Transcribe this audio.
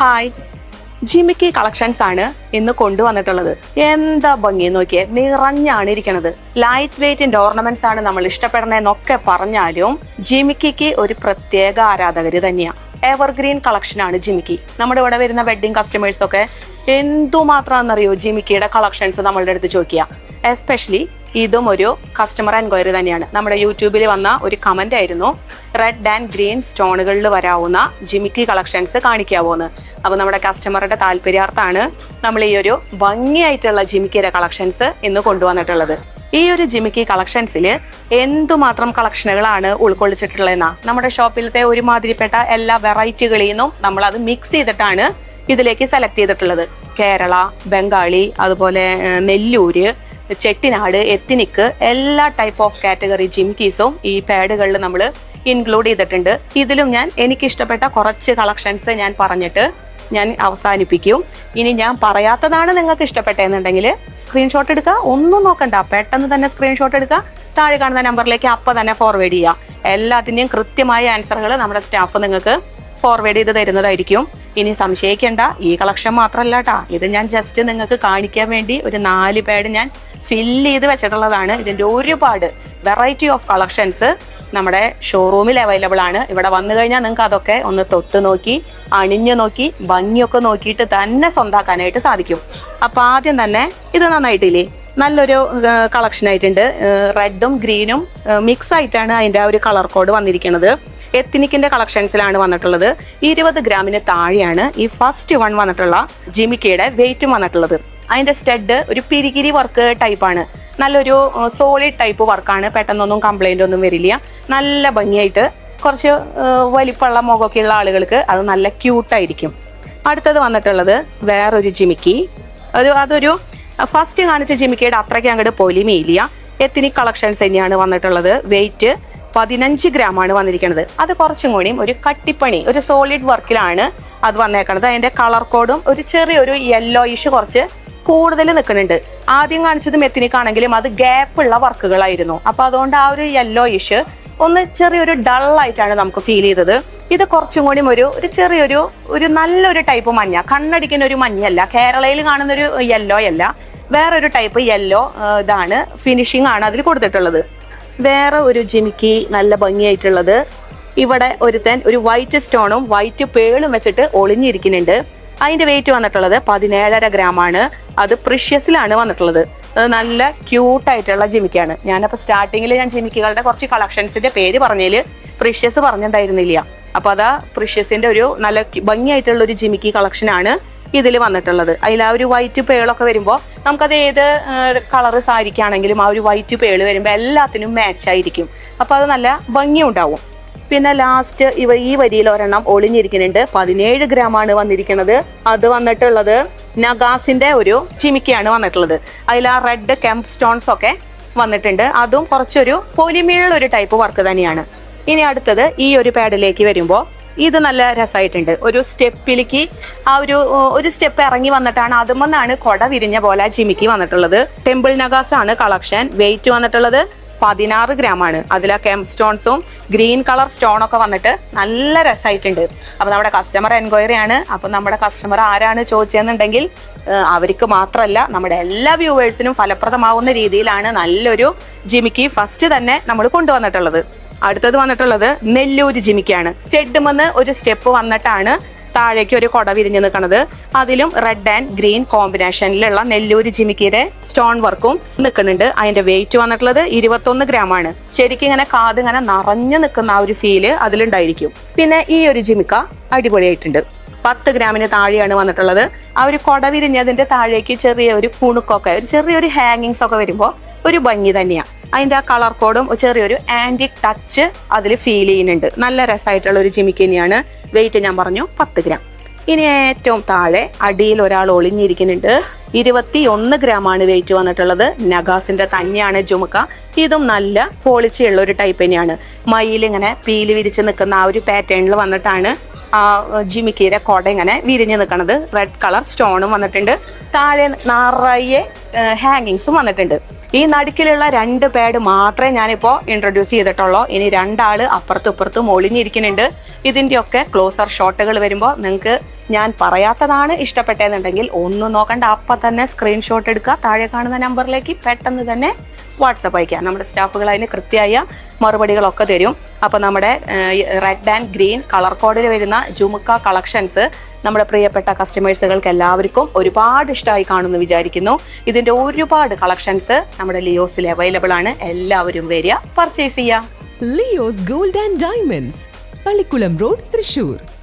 Hi Jimikki collections ആണ് ഇന്ന് കൊണ്ടുവന്നിട്ടുള്ളത്. എന്താ ഭംഗി നോക്കിയേ. നിറഞ്ഞാണ് ഇരിക്കുന്നത് ലൈറ്റ് വെയിറ്റിന്റെ ഓർണമെന്റ്സ് ആണ് നമ്മൾ ഇഷ്ടപ്പെടുന്നതെന്നൊക്കെ പറഞ്ഞാലും ജിമിക്കിക്ക് ഒരു പ്രത്യേക ആരാധകര് തന്നെയാണ് എവർഗ്രീൻ കളക്ഷൻ ആണ് ജിമിക്കി. നമ്മുടെ ഇവിടെ വരുന്ന വെഡിങ് കസ്റ്റമേഴ്സ് ഒക്കെ എന്തുമാത്രമാണെന്നറിയോ ജിമിക്കിയുടെ കളക്ഷൻസ് നമ്മളുടെ അടുത്ത് ചോദിക്കുക. എസ്പെഷ്യലി ഇതും ഒരു കസ്റ്റമർ എൻക്വയറി തന്നെയാണ്. നമ്മുടെ യൂട്യൂബിൽ വന്ന ഒരു കമന്റ് ആയിരുന്നു റെഡ് ആൻഡ് ഗ്രീൻ സ്റ്റോണുകളിൽ വരാവുന്ന ജിമിക്കി കളക്ഷൻസ് കാണിക്കാവോ എന്ന് അപ്പൊ നമ്മുടെ കസ്റ്റമറുടെ താല്പര്യാർത്ഥാണ് നമ്മൾ ഈ ഒരു ഭംഗിയായിട്ടുള്ള ജിമിക്കിയുടെ കളക്ഷൻസ് ഇന്ന് കൊണ്ടുവന്നിട്ടുള്ളത്. ഈ ഒരു ജിമിക്കി കളക്ഷൻസിൽ എന്തുമാത്രം കളക്ഷനുകളാണ് ഉൾക്കൊള്ളിച്ചിട്ടുള്ളതെന്നാ? നമ്മുടെ ഷോപ്പിലത്തെ ഒരുമാതിരിപ്പെട്ട എല്ലാ വെറൈറ്റികളിൽ നിന്നും നമ്മൾ അത് മിക്സ് ചെയ്തിട്ടാണ് ഇതിലേക്ക് സെലക്ട് ചെയ്തിട്ടുള്ളത്. കേരള ബംഗാളി അതുപോലെ നെല്ലൂര് ചെട്ടിനാട് എത്തിനിക്ക് എല്ലാ ടൈപ്പ് ഓഫ് കാറ്റഗറി ജിംകീസും ഈ പാഡുകളിൽ നമ്മൾ ഇൻക്ലൂഡ് ചെയ്തിട്ടുണ്ട്. ഇതിലും ഞാൻ എനിക്ക് ഇഷ്ടപ്പെട്ട കുറച്ച് കളക്ഷൻസ് ഞാൻ പറഞ്ഞിട്ട് ഞാൻ അവസാനിപ്പിക്കും. ഇനി ഞാൻ പറയാത്തതാണ് നിങ്ങൾക്ക് ഇഷ്ടപ്പെട്ടതെന്നുണ്ടെങ്കിൽ സ്ക്രീൻഷോട്ട് എടുക്കുക. ഒന്നും നോക്കണ്ട. പെട്ടെന്ന് തന്നെ സ്ക്രീൻഷോട്ട് എടുക്കുക. താഴെ കാണുന്ന നമ്പറിലേക്ക് അപ്പം തന്നെ ഫോർവേഡ് ചെയ്യുക. എല്ലാത്തിന്റെയും കൃത്യമായ ആൻസറുകൾ നമ്മുടെ സ്റ്റാഫ് നിങ്ങൾക്ക് ഫോർവേഡ് ചെയ്ത് തരുന്നതായിരിക്കും. ഇനി സംശയിക്കേണ്ട ഈ കളക്ഷൻ മാത്രമല്ല കേട്ടാ ഇത് ഞാൻ ജസ്റ്റ് നിങ്ങൾക്ക് കാണിക്കാൻ വേണ്ടി ഒരു നാല് പാഡ് ഞാൻ ഫില്ല് ചെയ്ത് വെച്ചിട്ടുള്ളതാണ്. ഇതിന്റെ ഒരുപാട് വെറൈറ്റി ഓഫ് കളക്ഷൻസ് നമ്മുടെ ഷോറൂമിൽ അവൈലബിൾ ആണ്. ഇവിടെ വന്നു കഴിഞ്ഞാൽ നിങ്ങൾക്ക് അതൊക്കെ ഒന്ന് തൊട്ട് നോക്കി അണിഞ്ഞു നോക്കി ഭംഗിയൊക്കെ നോക്കിയിട്ട് തന്നെ സ്വന്താക്കാനായിട്ട് സാധിക്കും. അപ്പൊ ആദ്യം തന്നെ ഇത് നന്നായിട്ടില്ലേ? നല്ലൊരു കളക്ഷൻ ആയിട്ടുണ്ട്. റെഡും ഗ്രീനും മിക്സ് ആയിട്ടാണ് അതിന്റെ ആ ഒരു കളർ കോഡ് വന്നിരിക്കുന്നത്. എത്തിനിക്കിന്റെ കളക്ഷൻസിലാണ് വന്നിട്ടുള്ളത്. ഇരുപത് ഗ്രാമിന് താഴെയാണ് ഈ ഫസ്റ്റ് വൺ വന്നിട്ടുള്ള ജിമിക്കയുടെ വെയിറ്റും വന്നിട്ടുള്ളത്. അതിന്റെ സ്റ്റഡ് ഒരു പിരികിരി വർക്ക് ടൈപ്പാണ് നല്ലൊരു സോളിഡ് ടൈപ്പ് വർക്കാണ് പെട്ടെന്നൊന്നും കംപ്ലൈന്റ് ഒന്നും വരില്ല. നല്ല ഭംഗിയായിട്ട് കുറച്ച് വലിപ്പുള്ള വലിപ്പമുള്ള മുഖമൊക്കെ ഉള്ള ആളുകൾക്ക് അത് നല്ല ക്യൂട്ടായിരിക്കും അടുത്തത് വന്നിട്ടുള്ളത് വേറൊരു ജിമിക്കി. ഒരു അതൊരു ഫസ്റ്റ് കാണിച്ച ജിമിക്കയുടെ അത്രയ്ക്ക് അങ്ങോട്ട് പൊലിമയില്ല എത്തിനിക് കളക്ഷൻസ് തന്നെയാണ് വന്നിട്ടുള്ളത്. വെയിറ്റ് പതിനഞ്ച് ഗ്രാം ആണ് വന്നിരിക്കുന്നത്. അത് കുറച്ചും കൂടിയും ഒരു കട്ടിപ്പണി ഒരു സോളിഡ് വർക്കിലാണ് അത് വന്നേക്കുന്നത് അതിന്റെ കളർ കോഡും ഒരു ചെറിയൊരു യെല്ലോയിഷ് കുറച്ച് കൂടുതൽ നിൽക്കുന്നുണ്ട്. ആദ്യം കാണിച്ചത് മെത്തിനിക് ആണെങ്കിലും അത് ഗ്യാപ്പ് ഉള്ള വർക്കുകളായിരുന്നു അപ്പൊ അതുകൊണ്ട് ആ ഒരു യെല്ലോ ഇഷ് ഒന്ന് ചെറിയൊരു ഡൾ ആയിട്ടാണ് നമുക്ക് ഫീൽ ചെയ്തത്. ഇത് കുറച്ചും കൂടി ഒരു ഒരു ചെറിയൊരു ഒരു നല്ലൊരു ടൈപ്പ് മഞ്ഞ. കണ്ണടിക്കുന്ന ഒരു മഞ്ഞയല്ല. കേരളയിൽ കാണുന്ന ഒരു യെല്ലോ. അല്ല വേറൊരു ടൈപ്പ് യെല്ലോ ഇതാണ്. ഫിനിഷിംഗ് ആണ് അതിൽ കൊടുത്തിട്ടുള്ളത്. വേറെ ഒരു ജിമിക്കി നല്ല ഭംഗിയായിട്ടുള്ളത്. ഇവിടെ ഒരുത്തൻ ഒരു വൈറ്റ് സ്റ്റോണും വൈറ്റ് പേളും വെച്ചിട്ട് ഒളിഞ്ഞിരിക്കുന്നുണ്ട്. അതിന്റെ വെയിറ്റ് വന്നിട്ടുള്ളത് പതിനേഴര ഗ്രാം ആണ്. അത് പ്രിഷ്യസിലാണ് വന്നിട്ടുള്ളത്. അത് നല്ല ക്യൂട്ടായിട്ടുള്ള ജിമിക്കാണ് ഞാനപ്പോൾ സ്റ്റാർട്ടിങ്ങിൽ ഞാൻ ജിമിക്കുകളുടെ കുറച്ച് കളക്ഷൻസിന്റെ പേര് പറഞ്ഞതിൽ പ്രിഷ്യസ് പറഞ്ഞിട്ടുണ്ടായിരുന്നില്ല അപ്പൊ അതാ പ്രിഷ്യസിന്റെ ഒരു നല്ല ഭംഗിയായിട്ടുള്ള ഒരു ജിമിക്കി കളക്ഷനാണ് ഇതിൽ വന്നിട്ടുള്ളത്. അതിൽ ആ ഒരു വൈറ്റ് പേളൊക്കെ വരുമ്പോൾ നമുക്കത് ഏത് കളർ സാരിക്കാണെങ്കിലും ആ ഒരു വൈറ്റ് പേൾ വരുമ്പോൾ എല്ലാത്തിനും മാച്ച് ആയിരിക്കും. അപ്പൊ അത് നല്ല ഭംഗിയുണ്ടാവും പിന്നെ ലാസ്റ്റ് ഇവ ഈ വരിയിൽ ഒരെണ്ണം ഒളിഞ്ഞിരിക്കുന്നുണ്ട്. പതിനേഴ് ഗ്രാം ആണ് വന്നിരിക്കുന്നത്. അത് വന്നിട്ടുള്ളത് നഗാസിന്റെ ഒരു ചിമിക്കയാണ് വന്നിട്ടുള്ളത്. അതിൽ ആ റെഡ് കെംപ് സ്റ്റോൺസ് ഒക്കെ വന്നിട്ടുണ്ട്. അതും കുറച്ചൊരു പൊലിമയുള്ള ഒരു ടൈപ്പ് വർക്ക് തന്നെയാണ്. ഇനി അടുത്തത് ഈ ഒരു പാഡിലേക്ക് വരുമ്പോൾ ഇത് നല്ല രസമായിട്ടുണ്ട് ഒരു സ്റ്റെപ്പിലേക്ക് ആ ഒരു ഒരു സ്റ്റെപ്പ് ഇറങ്ങി വന്നിട്ടാണ് അതുമെന്നാണ് കൊട വിരിഞ്ഞ പോലെ ജിമിക്ക് വന്നിട്ടുള്ളത്. ടെമ്പിൾ നഗാസ് ആണ് കളക്ഷൻ. വെയിറ്റ് വന്നിട്ടുള്ളത് പതിനാറ് ഗ്രാം ആണ്. അതിൽ ആ കെം സ്റ്റോൺസും ഗ്രീൻ കളർ സ്റ്റോൺ ഒക്കെ വന്നിട്ട് നല്ല രസമായിട്ടുണ്ട് അപ്പൊ നമ്മുടെ കസ്റ്റമർ എൻക്വയറി ആണ്. അപ്പൊ നമ്മുടെ കസ്റ്റമർ ആരാണ് ചോദിച്ചതെന്നുണ്ടെങ്കിൽ അവർക്ക് മാത്രമല്ല നമ്മുടെ എല്ലാ വ്യൂവേഴ്സിനും ഫലപ്രദമാവുന്ന രീതിയിലാണ് നല്ലൊരു ജിമിക്ക് ഫസ്റ്റ് തന്നെ നമ്മൾ കൊണ്ടുവന്നിട്ടുള്ളത്. അടുത്തത് വന്നിട്ടുള്ളത് നെല്ലൂര് ജിമിക്കാണ്. സ്റ്റെഡുമെന്ന് ഒരു സ്റ്റെപ്പ് വന്നിട്ടാണ് താഴേക്ക് ഒരു കൊട വിരിഞ്ഞു നിൽക്കുന്നത് അതിലും റെഡ് ആൻഡ് ഗ്രീൻ കോമ്പിനേഷനിലുള്ള നെല്ലൂര് ജിമിക്കിയുടെ സ്റ്റോൺ വർക്കും നിൽക്കുന്നുണ്ട്. അതിന്റെ വെയിറ്റ് വന്നിട്ടുള്ളത് ഇരുപത്തൊന്ന് ഗ്രാം ആണ്. ശരിക്കും ഇങ്ങനെ കാത് ഇങ്ങനെ നിറഞ്ഞു നിൽക്കുന്ന ആ ഒരു ഫീൽ അതിലുണ്ടായിരിക്കും. പിന്നെ ഈ ഒരു ജിമിക്ക അടിപൊളിയായിട്ടുണ്ട്. പത്ത് ഗ്രാമിന് താഴെയാണ് വന്നിട്ടുള്ളത്. ആ ഒരു കൊട വിരിഞ്ഞതിന്റെ താഴേക്ക് ചെറിയ ഒരു കുണുക്കൊക്കെ ഒരു ചെറിയൊരു ഹാങ്ങിങ്സ് ഒക്കെ വരുമ്പോൾ ഒരു ഭംഗി തന്നെയാണ് അതിന്റെ ആ കളർ കോഡും ചെറിയൊരു ആന്റിക് ടച്ച് അതിൽ ഫീൽ ചെയ്യുന്നുണ്ട്. നല്ല രസമായിട്ടുള്ള ഒരു ജിമിക്കിനിയാണ് വെയിറ്റ് ഞാൻ പറഞ്ഞു പത്ത് ഗ്രാം ഇനി ഏറ്റവും താഴെ അടിയിൽ ഒരാൾ ഒളിഞ്ഞിരിക്കുന്നുണ്ട്. ഇരുപത്തി ഒന്ന് ഗ്രാം ആണ് വെയിറ്റ് വന്നിട്ടുള്ളത്. നഗാസിന്റെ തന്നെയാണ് ജുമുക്ക. ഇതും നല്ല പോളിച്ചിയുള്ള ഒരു ടൈപ്പ് തന്നെയാണ്. മയിൽ ഇങ്ങനെ പീൽ വിരിച്ച് നിൽക്കുന്ന ആ ഒരു പാറ്റേണിൽ വന്നിട്ടാണ് ആ ജിമിക്കിയുടെ കൊട ഇങ്ങനെ വിരിഞ്ഞ് നിൽക്കുന്നത് റെഡ് കളർ സ്റ്റോണും വന്നിട്ടുണ്ട്. താഴെ നിറയെ ഹാങ്ങിങ്സും വന്നിട്ടുണ്ട്. ഈ നടുക്കിലുള്ള രണ്ട് പാഡ് മാത്രമേ ഞാനിപ്പോൾ ഇൻട്രൊഡ്യൂസ് ചെയ്തിട്ടുള്ളൂ. ഇനി രണ്ടാൾ അപ്പുറത്തും ഇപ്പുറത്തും ഒളിഞ്ഞിരിക്കുന്നുണ്ട്. ഇതിന്റെയൊക്കെ ക്ലോസർ ഷോട്ടുകൾ വരുമ്പോൾ നിങ്ങൾക്ക് ഞാൻ പറയാത്തതാണ് ഇഷ്ടപ്പെട്ടതെന്നുണ്ടെങ്കിൽ ഒന്ന് നോക്കണ്ട. അപ്പം തന്നെ സ്ക്രീൻഷോട്ട് എടുക്കുക. താഴെ കാണുന്ന നമ്പറിലേക്ക് പെട്ടെന്ന് തന്നെ വാട്സപ്പ് അയക്കുക നമ്മുടെ സ്റ്റാഫുകൾ അതിന് കൃത്യമായ മറുപടികളൊക്കെ തരും. അപ്പോൾ നമ്മുടെ റെഡ് ആൻഡ് ഗ്രീൻ കളർ കോഡിൽ വരുന്ന ജുമുക്ക കളക്ഷൻസ് നമ്മുടെ പ്രിയപ്പെട്ട കസ്റ്റമേഴ്സുകൾക്ക് എല്ലാവർക്കും ഒരുപാട് ഇഷ്ടമായി കാണുമെന്ന് വിചാരിക്കുന്നു. ഇതിന്റെ ഒരുപാട് കളക്ഷൻസ് നമ്മുടെ ലിയോസിൽ അവൈലബിൾ ആണ്. എല്ലാവരും വരിക. പർച്ചേസ് ചെയ്യുക. Leo's gold and diamonds Pallikulam road Thrissur.